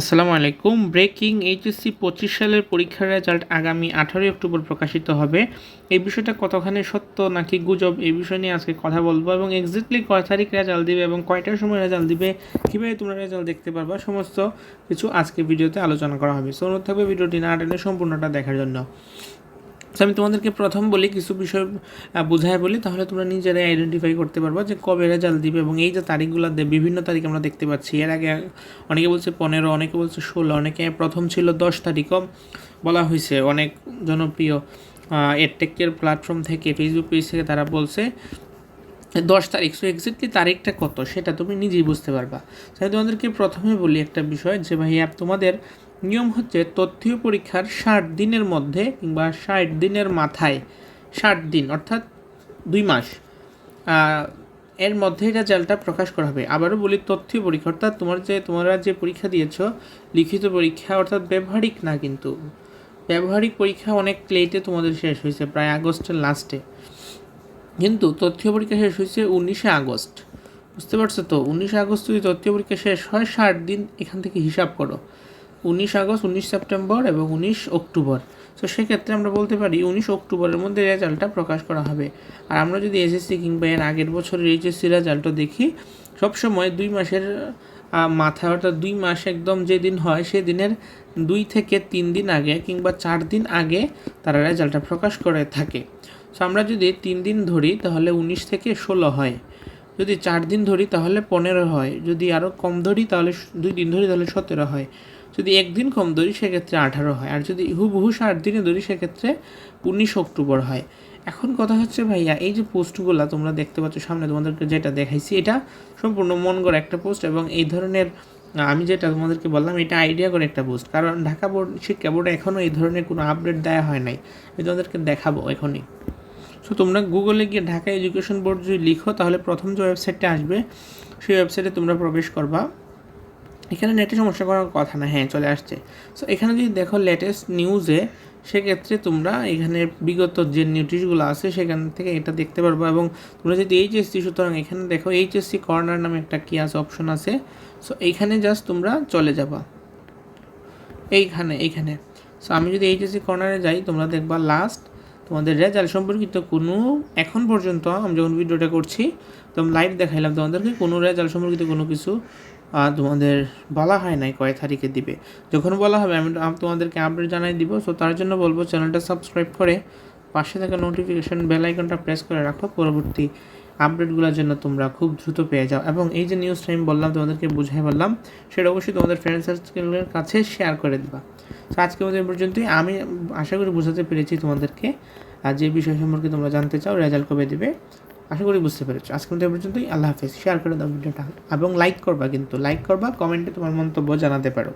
আসসালামু আলাইকুম। Breaking HSC পঁচিশ সালের পরীক্ষার রেজাল্ট আগামী আঠারোই অক্টোবর প্রকাশিত হবে। এই বিষয়টা কতখানি সত্য নাকি গুজব, এই বিষয় নিয়ে আজকে কথা বলব এবং এক্স্যাক্টলি কয় তারিখ রেজাল্ট দিবে এবং কয়টার সময় রেজাল্ট দিবে, কীভাবে তোমরা রেজাল্ট দেখতে পারবা, সমস্ত কিছু আজকে ভিডিওতে আলোচনা করা হবে। সো অনুরোধ থাকবে ভিডিওটি না টেনে সম্পূর্ণটা দেখার জন্য। আমি তোমাদেরকে প্রথম বলি, কিছু বিষয় বোঝায় বলি, তাহলে তোমরা নিজেরাই আইডেন্টিফাই করতে পারবা যে কবে রেজাল্ট দিবে এবং এই যে তারিখগুলো বিভিন্ন তারিখ আমরা দেখতে পাচ্ছি। এর আগে অনেকে বলছে পনেরো, অনেকে বলছে ষোলো, অনেকে প্রথম ছিল দশ তারিখও বলা হয়েছে। অনেক জনপ্রিয় এডটেকের প্ল্যাটফর্ম থেকে ফেসবুক পেজ থেকে তারা বলছে, দশ তারিখ সো এক্স্যাক্টলি তারিখটা কত, সেটা তুমি নিজেই বুঝতে পারবা। তাই তোমাদেরকে প্রথমে বলি একটা বিষয় যে ভাইয়া তোমাদের নিয়ম হচ্ছে তথ্যীয় পরীক্ষার ষাট দিনের মধ্যে কিংবা ষাট দিনের মাথায়, ষাট দিন অর্থাৎ দুই মাস। এর মধ্যে রেজাল্টটা প্রকাশ করা হবে। আবারও বলি তথ্যীয় পরীক্ষা, অর্থাৎ তোমার যে, তোমরা যে পরীক্ষা দিয়েছ, লিখিত পরীক্ষা অর্থাৎ ব্যবহারিক না কিন্তু, ব্যবহারিক পরীক্ষা অনেক লেটে তোমাদের শেষ হয়েছে, প্রায় আগস্টের লাস্টে কিন্তু তথ্য পরীক্ষা শেষ হয়েছে উনিশে আগস্ট। বুঝতে পারছ তো? উনিশে আগস্ট যদি তথ্য পরীক্ষা শেষ হয়, ষাট দিন এখান থেকে হিসাব করো। উনিশ আগস্ট, উনিশ সেপ্টেম্বর এবং উনিশ অক্টোবর। তো সেক্ষেত্রে আমরা বলতে পারি উনিশ অক্টোবরের মধ্যে রেজাল্টটা প্রকাশ করা হবে। আর আমরা যদি এসএসসি কিংবা এর আগের বছরের এইচএসসি রেজাল্টও দেখি, সবসময় দুই মাসের মাথা অর্থাৎ দুই মাস একদম যেদিন হয় সেদিনের দুই থেকে তিন দিন আগে কিংবা চার দিন আগে তারা রেজাল্টটা প্রকাশ করে থাকে। সো আমরা যদি তিন দিন ধরি তাহলে উনিশ থেকে ষোলো হয়। যদি চার দিন ধরি তাহলে পনেরো হয়। যদি আরও কম ধরি তাহলে দুই দিন ধরি তাহলে সতেরো হয়। যদি একদিন কম ধরি সেক্ষেত্রে আঠারো হয়, আর যদি হুবহু ষাট দিনে ধরি সেক্ষেত্রে উনিশ অক্টোবর হয়। এখন কথা হচ্ছে ভাইয়া, এই যে পোস্টগুলো তোমরা দেখতে পাচ্ছ সামনে, তোমাদেরকে যেটা দেখাইছি, এটা সম্পূর্ণ মন করে একটা পোস্ট এবং এই ধরনের, আমি যেটা তোমাদেরকে বললাম, এটা আইডিয়া করে একটা পোস্ট। কারণ ঢাকা বোর্ড, শিক্ষা বোর্ডে এখনও এই ধরনের কোনো আপডেট দেওয়া হয় নাই। আমি তোমাদেরকে দেখাবো এখনই। সো তোমরা গুগলে গিয়ে ঢাকা এডুকেশন বোর্ড যদি লিখো, তাহলে প্রথম যে ওয়েবসাইটটা আসবে, সেই ওয়েবসাইটে তোমরা প্রবেশ করবা। এখানে নেটে সমস্যা করার কথা না হ্যাঁ চলে আসছে। সো এখানে যদি দেখো লেটেস্ট নিউজে সেক্ষেত্রে তোমরা এখানে বিগত যে নোটিশগুলো আছে, সেখান থেকে এটা দেখতে পারব এবং তোমরা যদি এইচএসসি সুতরাং এখানে দেখো এইচএসসি কর্নার নামে একটা কী আছে অপশন আছে। সো এইখানে জাস্ট তোমরা চলে যাবা। এইখানে এইখানে। সো আমি যদি এইচএসসি কর্নারে যাই, তোমরা দেখবা লাস্ট তোমাদের রেজাল্ট সম্পর্কিত কোনো, এখন পর্যন্ত, আমি যখন ভিডিওটা করছি, তো লাইভ দেখাইলাম তোমাদেরকে, কোনো রেজাল্ট সম্পর্কিত কোনো কিছু তোমাদের বলা হয় নাই কয় তারিখে দিবে। যখন বলা হবে, আমি তোমাদেরকে আপডেট জানাই দিব। সো তার জন্য বলব চ্যানেলটা সাবস্ক্রাইব করে পাশে থাকা নোটিফিকেশন বেল আইকনটা প্রেস করে রাখো। পরবর্তী আপডেটগুলোর জন্য তোমরা খুব দ্রুত পেয়ে যাও। এবং এই যে নিউজটা আমি বললাম, তোমাদেরকে বুঝাই বললাম, সেটা অবশ্যই তোমাদের ফ্রেন্ড সার্কেলের কাছে শেয়ার করে দেবা। তো আজকে আমাদের পর্যন্তই। আমি আশা করি বোঝাতে পেরেছি তোমাদেরকে। আর যে বিষয় সম্পর্কে তোমরা জানতে চাও, রেজাল্ট কবে দেবে? আশা করি বুঝতে পেরেছ। আজকে মধ্যে পর্যন্তই। আল্লাহ হাফেজ। শেয়ার করে দাও ভিডিওটা। এবং লাইক করবা কিন্তু। লাইক করবা কমেন্টে তোমার মন্তব্য জানাতে পারো।